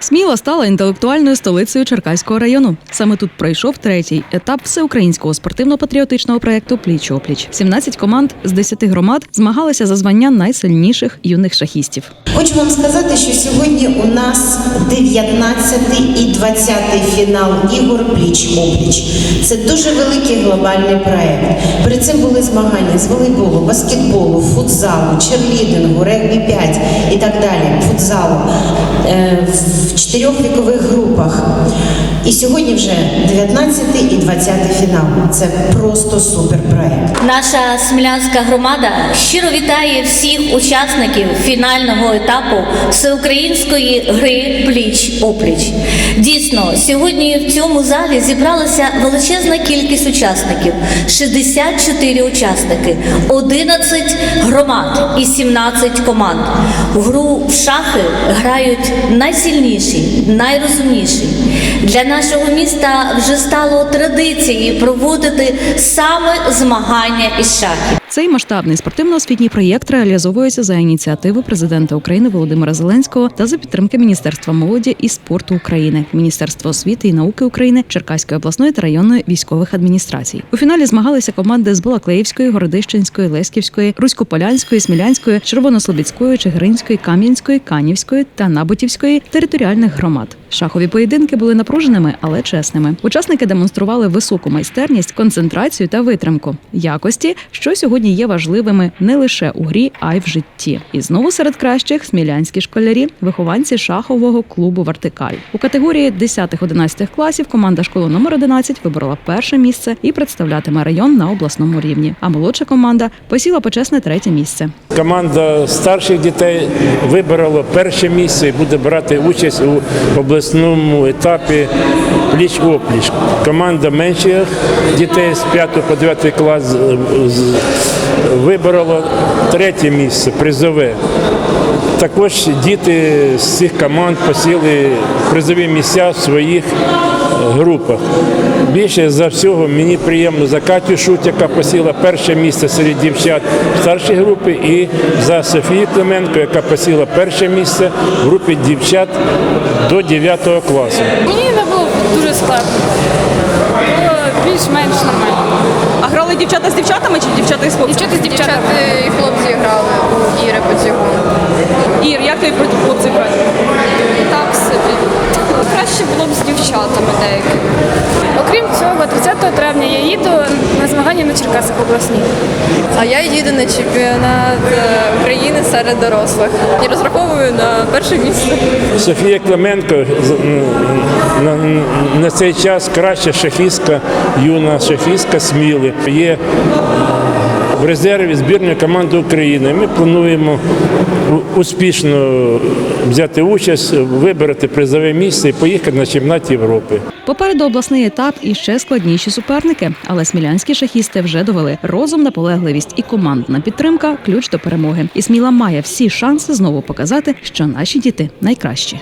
Сміла стала інтелектуальною столицею Черкаського району. Саме тут пройшов третій етап всеукраїнського спортивно-патріотичного проєкту Пліч опліч. 17 команд з 10 громад змагалися за звання найсильніших юних шахістів. Хочу вам сказати, що сьогодні у нас 19 і 20 фінал ігор пліч опліч. Це дуже великий глобальний проект. Перед цим були змагання з волейболу, баскетболу, футзалу, черлідингу, регбі 5 і так далі. Футзалу е, в чотирьох вікових групах. І сьогодні вже 19 і 20 фінал. Це просто супер проект. Наша смілянська громада щиро вітає всіх учасників фінального етапу всеукраїнської гри пліч опліч. Дійсно, сьогодні в цьому залі зібралася величезна кількість учасників: 64 учасники, 11 громад і 17 команд. В гру в шахи грають найсильніші, найрозумніші. Для нашого міста вже стало традицією проводити саме змагання із шахів. Цей масштабний спортивно-освітній проєкт реалізовується за ініціативи президента України Володимира Зеленського та за підтримки Міністерства молоді і спорту України, Міністерства освіти і науки України, Черкаської обласної та районної військових адміністрацій. У фіналі змагалися команди з Балаклеївської, Городищенської, Леськівської, Руськополянської, Смілянської, Червонослобідської, Чигиринської, Кам'янської, Канівської та Набутівської територіальних громад. Шахові поєдинки були напруженими, але чесними. Учасники демонстрували високу майстерність, концентрацію та витримку якості, що сьогодні є важливими не лише у грі, а й в житті. І знову серед кращих смілянські школярі, вихованці шахового клубу Вертикаль у категорії 10-11 класів. Команда школи номер 11 виборола перше місце і представлятиме район на обласному рівні. А молодша команда посіла почесне третє місце. Команда старших дітей вибрала перше місце і буде брати участь у обласному етапі пліч-опліч. Команда менших дітей з 5 по 9 клас з- виборола третє місце, призове. Також діти з цих команд посіли призові місця в своїх е, групах. Більше за всього мені приємно за Катю Шут, яка посіла перше місце серед дівчат в старшій групі, і за Софію Клименко, яка посіла перше місце в групі дівчат до 9 класу. Мені не було дуже складно. Було більш-менш нормально. А грали дівчата з дівчатами чи дівчата з хлопцями? Дівчата з дівчатами. Дівчата і хлопці грали у Іри Потягун. Ір, як тобі проти хлопців грати? Так собі. Краще було б з дівчатами деякими. Окрім цього, 30 травня я їду на змагання на Черкасах обласні. А я їду на чемпіонат е, України серед дорослих і розраховую на перше місце. Софія Клименко на, цей час краща шахістка, юна шахістка Сміли. Є в резерві збірної команди України. Ми плануємо успішно взяти участь, вибрати призове місце і поїхати на чемпіонат Європи. Попереду обласний етап і ще складніші суперники, але смілянські шахісти вже довели розум, наполегливість і командна підтримка ключ до перемоги. І сміла має всі шанси знову показати, що наші діти найкращі.